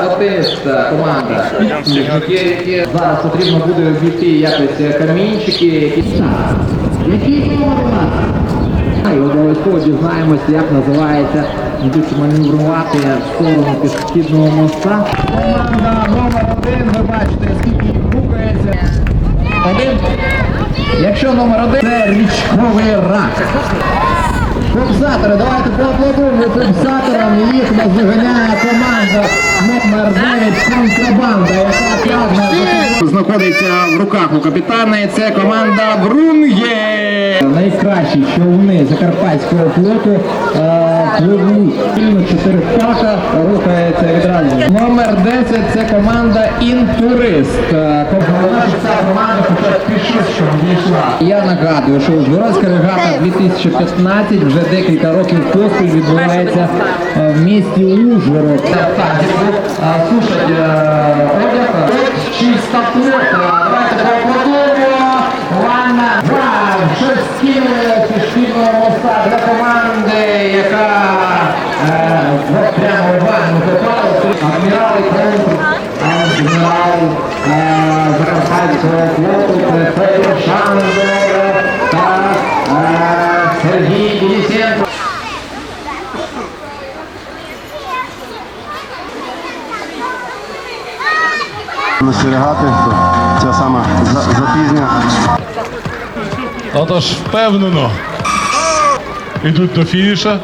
Одеса команда. Які, які зараз потрібно буде обійти якось камінчики, якісь. Який номер у нас? І обов'язково дізнаємося, як називається, йдуть маневрувати в сторону пішохідного моста. Команда номер один, ви бачите, скільки їх рухається. Один. Якщо номер один, це річковий рак. Кобзатори, давайте поаплодуємо кобзаторам. Їх команда номер 9 контрабанда, яка знаходиться в руках у капітана. Це команда Брунге. Найкращі човни Закарпатського флоту е, пливуть спільно чотири птаха, рухається відразу. Номер 10 це команда Інтурист. Е, що команда дійшла. Я нагадую, що Ужгородська регата 2015 вже декілька років поспіль відбувається е, в місті Ужгород. Так, е, е. Чиста плота. Давайте поаплодуємо. Щось скинули зі шкільного моста для команди, яка е, прямо в ванну попала. Адмірал і адмірал е, Закарпатського флоту, Настерігати, ця сама запізня. Отож, впевнено. Ідуть до фініша.